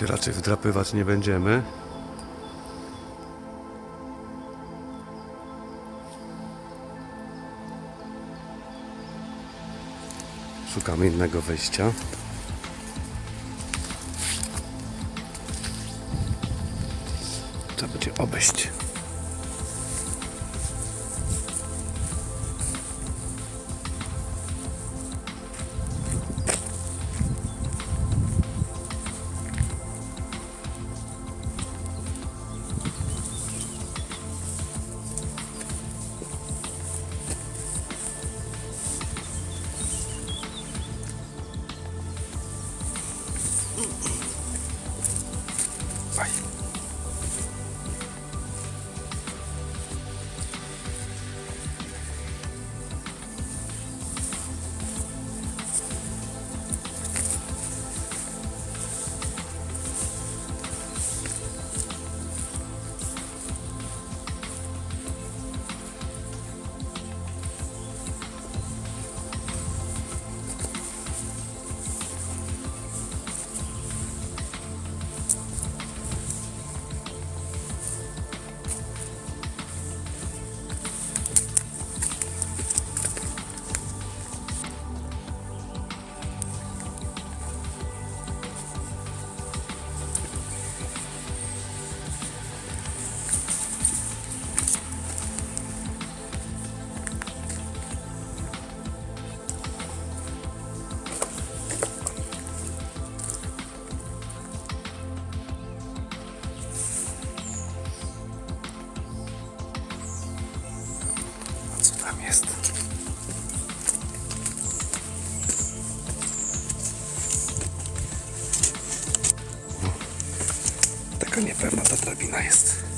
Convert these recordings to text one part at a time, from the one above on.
Się raczej wdrapywać nie będziemy. Szukamy innego wejścia. Trzeba będzie obejść. Taka niepewna ta drabina jest.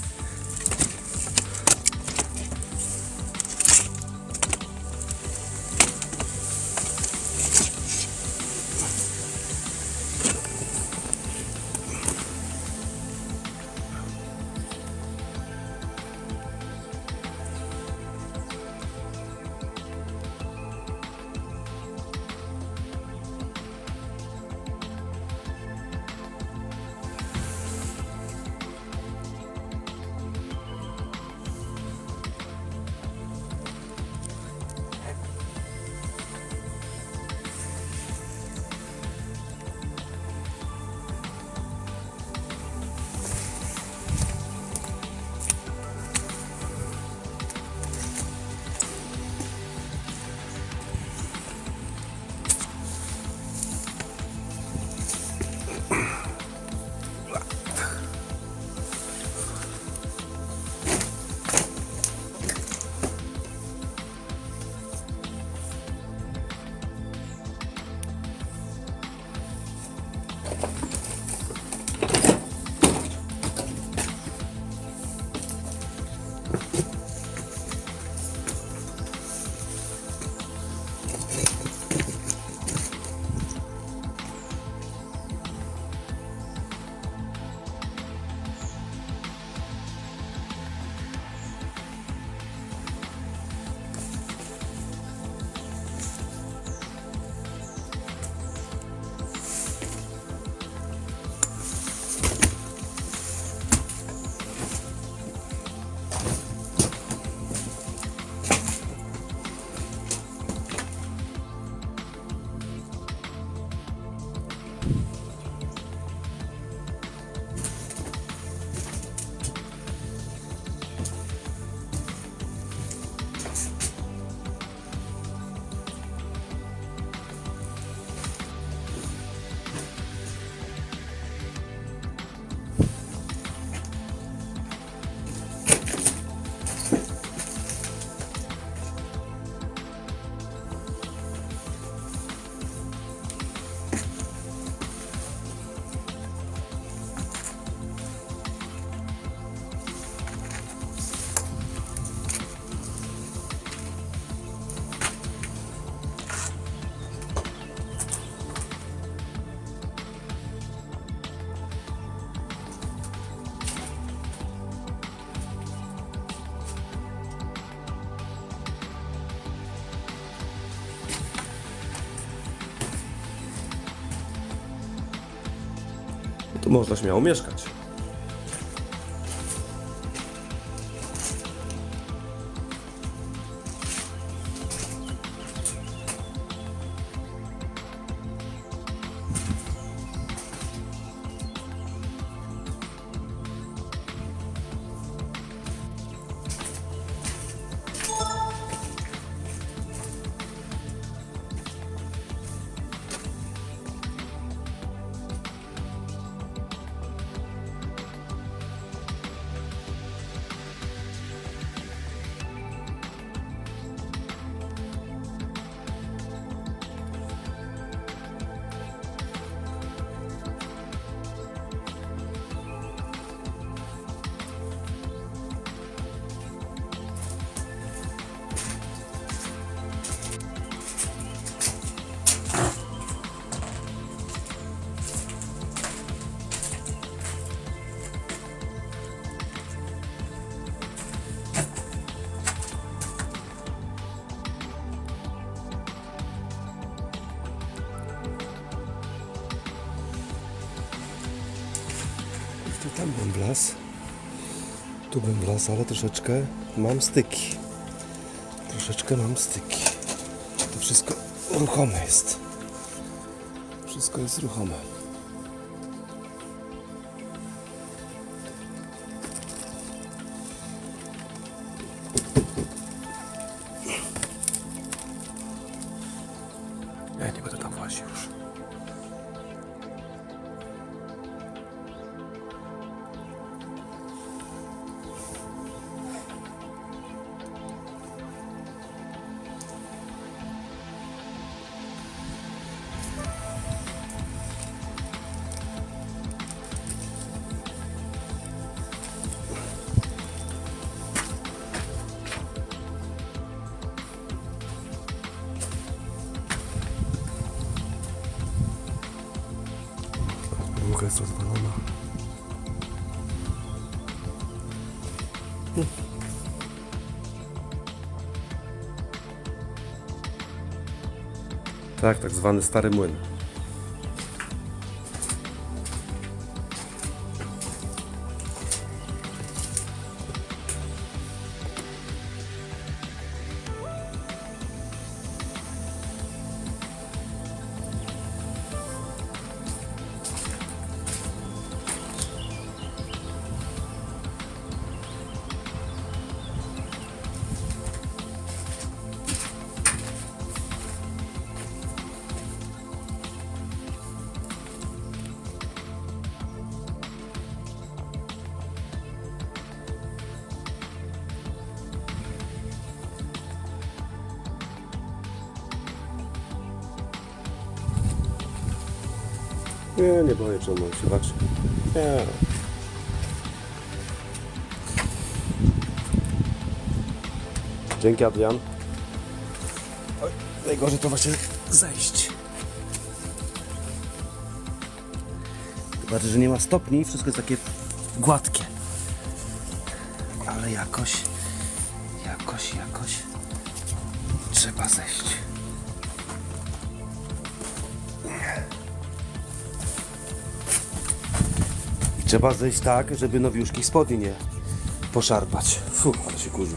tu można śmiało mieszkać. Tam bym wlazł. Tu bym wlazł, ale troszeczkę mam styki. Troszeczkę mam styki. To wszystko ruchome jest. Wszystko jest ruchome. Jest rozwalona. Tak, tak zwany stary młyn. Nie, nie boję, się waczy. Nie. Dzięki Adrian. Oj, najgorzej to właśnie zejść. Zobaczę, że nie ma stopni, wszystko jest takie gładkie. Ale jakoś, jakoś, jakoś trzeba zejść. Trzeba zejść tak, żeby nowiuszki spodni nie poszarpać. Fu, ale się kurzy.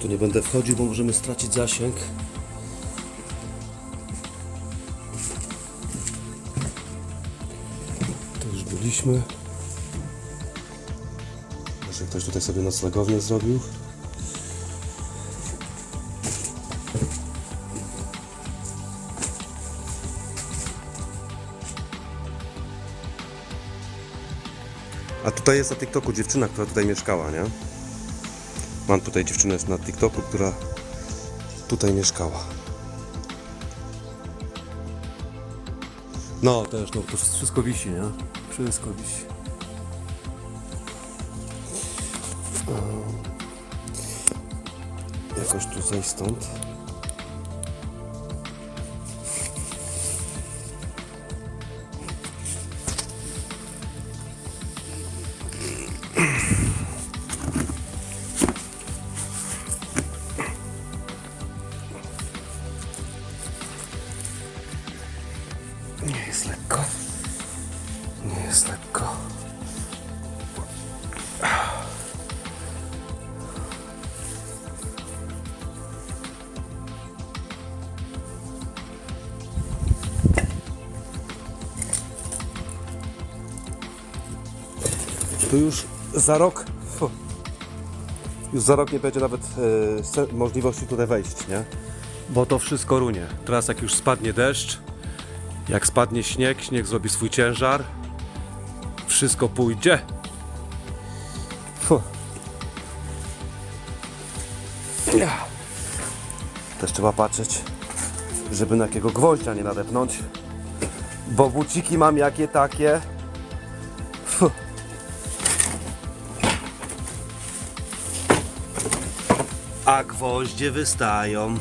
Tu nie będę wchodził, bo możemy stracić zasięg. Byliśmy. Może ktoś tutaj sobie noclegownię zrobił? A tutaj jest na TikToku dziewczyna, która tutaj mieszkała, nie? Mam tutaj dziewczynę na TikToku, która tutaj mieszkała. No, też, no to wszystko wisi, nie? Wszystko wisi. Ehm, jakoś tu zejść stąd. Nie jest lekko. Nie jest lekko. Tu już za rok. już za rok nie będzie nawet se- możliwości tutaj wejść, nie? Bo to wszystko runie. Teraz jak już spadnie deszcz, jak spadnie śnieg, śnieg zrobi swój ciężar, wszystko pójdzie. Fu. Ja. Też trzeba patrzeć, żeby na jakiego gwoździa nie nadepnąć. Bo buciki mam jakie takie. Fu. A gwoździe wystają.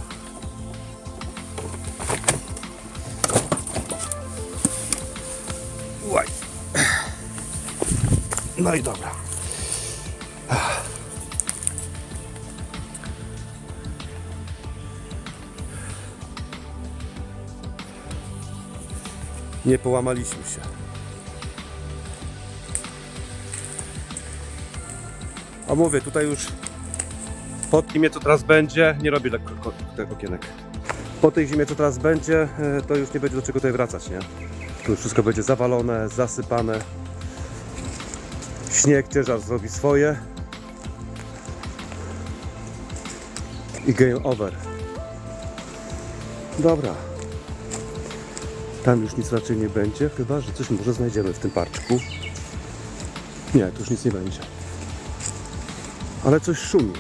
No i dobra. Nie połamaliśmy się. A mówię, tutaj już po tej zimie, co teraz będzie, nie robię lekko ko- tych okienek. Po tej zimie, co teraz będzie, e, to już nie będzie do czego tutaj wracać, nie? Tu już wszystko będzie zawalone, zasypane. Śnieg, ciężar zrobi swoje. I game over. Dobra. Tam już nic raczej nie będzie, chyba że coś może znajdziemy w tym parczku. Nie, tu już nic nie będzie. Ale coś szumi.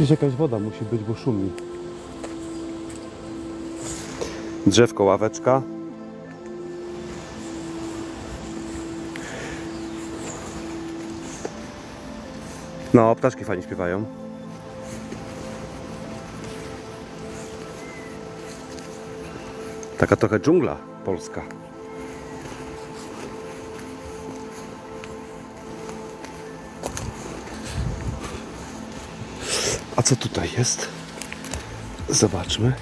Gdzieś jakaś woda musi być, bo szumi. Drzewko, ławeczka. No, ptaszki fajnie śpiewają. Taka trochę dżungla polska. Co tutaj jest? Zobaczmy.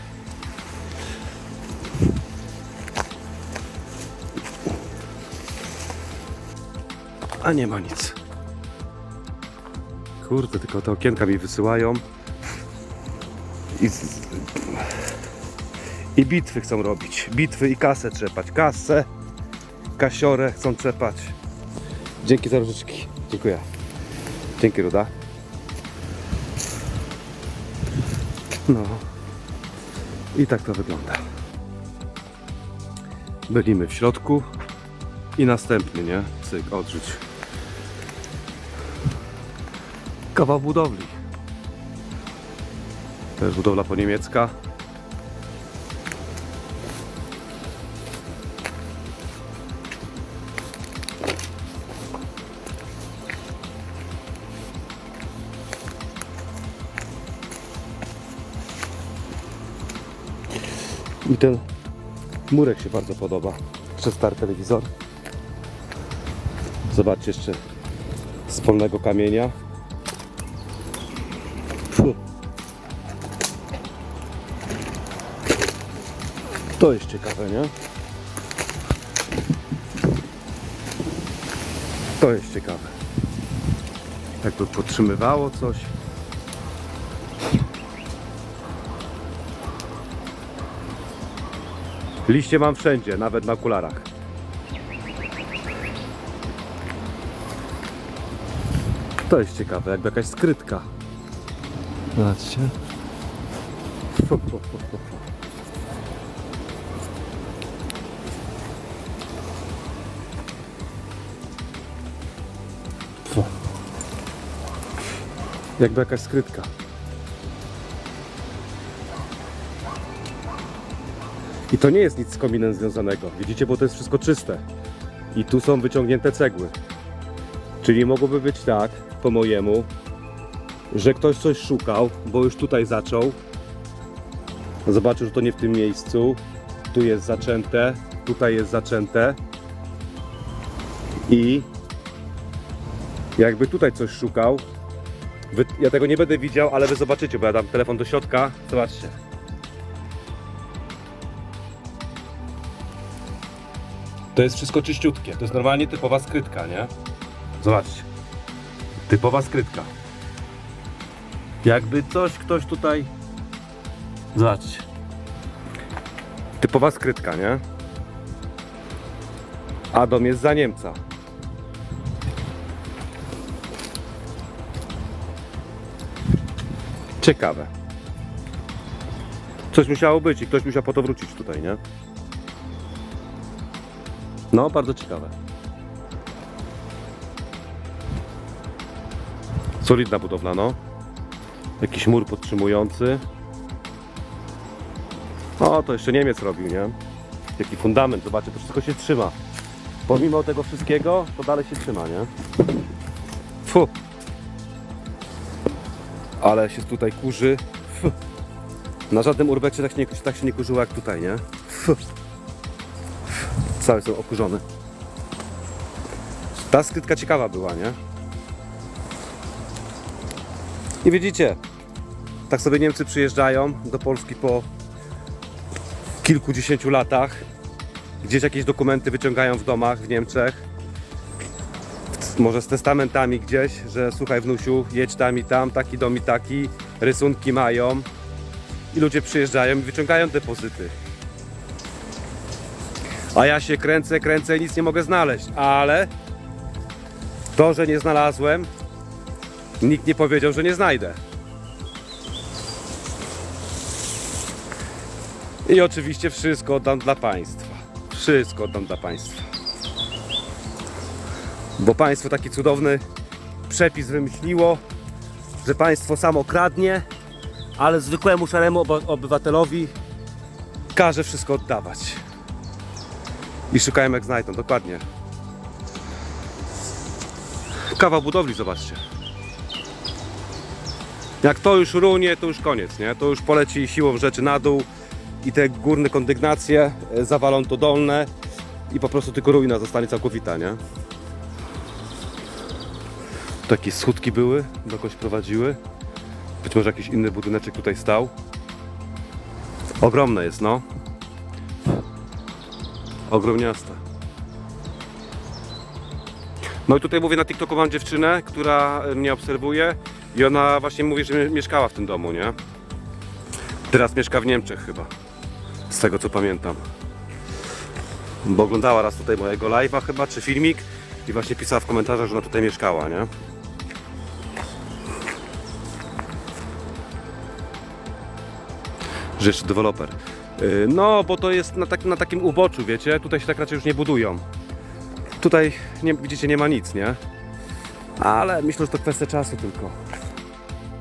A nie ma nic. Kurde, tylko te okienka mi wysyłają. I, I bitwy chcą robić. Bitwy i kasę trzepać. Kasę, kasiorę chcą trzepać. Dzięki za różyczki. Dziękuję. Dzięki Ruda. No. I tak to wygląda. Byliśmy w środku i następny, nie? Cyk, odrzuć. Kawał budowli. To jest budowla po I ten murek się bardzo podoba. Przez stary telewizor. Zobaczcie jeszcze z polnego kamienia. To jest ciekawe, nie? To jest ciekawe. Jakby podtrzymywało coś. Liście mam wszędzie, nawet na okularach. To jest ciekawe, jakby jakaś skrytka. Zobaczcie. Jakby jakaś skrytka. I to nie jest nic z kominem związanego. Widzicie, bo to jest wszystko czyste. I tu są wyciągnięte cegły. Czyli mogłoby być tak, po mojemu, że ktoś coś szukał, bo już tutaj zaczął. Zobaczył, że to nie w tym miejscu. tu jest zaczęte, tutaj jest zaczęte i jakby tutaj coś szukał, wy, ja tego nie będę widział, ale wy zobaczycie, bo ja dam telefon do środka, zobaczcie. To jest wszystko czyściutkie, to jest normalnie typowa skrytka, nie? Zobaczcie, typowa skrytka. Jakby coś ktoś tutaj... Zobaczcie. Typowa skrytka, nie? A dom jest za Niemca. Ciekawe. Coś musiało być i ktoś musiał po to wrócić tutaj, nie? No, bardzo ciekawe. Solidna budowla, no. Jakiś mur podtrzymujący. O, to jeszcze Niemiec robił, nie? Jaki fundament, zobaczcie, to wszystko się trzyma. Pomimo tego wszystkiego, to dalej się trzyma, nie? Fu. Ale się tutaj kurzy. Na żadnym urbexie tak się nie, tak się nie kurzyło jak tutaj, nie? Fu. Cały są okurzony. Ta skrytka ciekawa była, nie? I widzicie, tak sobie Niemcy przyjeżdżają do Polski po kilkudziesięciu latach. Gdzieś jakieś dokumenty wyciągają w domach w Niemczech. Może z testamentami gdzieś, że słuchaj wnusiu, jedź tam i tam, taki dom i taki, rysunki mają. I ludzie przyjeżdżają i wyciągają depozyty. A ja się kręcę, kręcę i nic nie mogę znaleźć. Ale to, że nie znalazłem, nikt nie powiedział, że nie znajdę. I oczywiście wszystko oddam dla państwa. Wszystko oddam dla państwa. Bo państwo taki cudowny przepis wymyśliło, że państwo samo kradnie, ale zwykłemu szaremu obywatelowi każe wszystko oddawać. I szukają jak znajdą, dokładnie. Kawał budowli, zobaczcie. Jak to już runie, to już koniec, nie? To już poleci siłą rzeczy na dół i te górne kondygnacje e, zawalą to dolne i po prostu tylko ruina zostanie całkowita, nie? Takie schódki były, dokądś prowadziły. Być może jakiś inny budyneczek tutaj stał. Ogromne jest, no. Ogromniaste. No i tutaj mówię na TikToku mam dziewczynę, która e, mnie obserwuje i ona właśnie mówi, że mie- mieszkała w tym domu, nie? Teraz mieszka w Niemczech chyba. Z tego co pamiętam. Bo oglądała raz tutaj mojego live'a chyba, czy filmik i właśnie pisała w komentarzach, że ona tutaj mieszkała, nie? Jeszcze deweloper. Yy, No, bo to jest na, tak, na takim uboczu, wiecie? Tutaj się tak raczej już nie budują. Tutaj, nie, widzicie, nie ma nic, nie? Ale myślę, że to kwestia czasu tylko.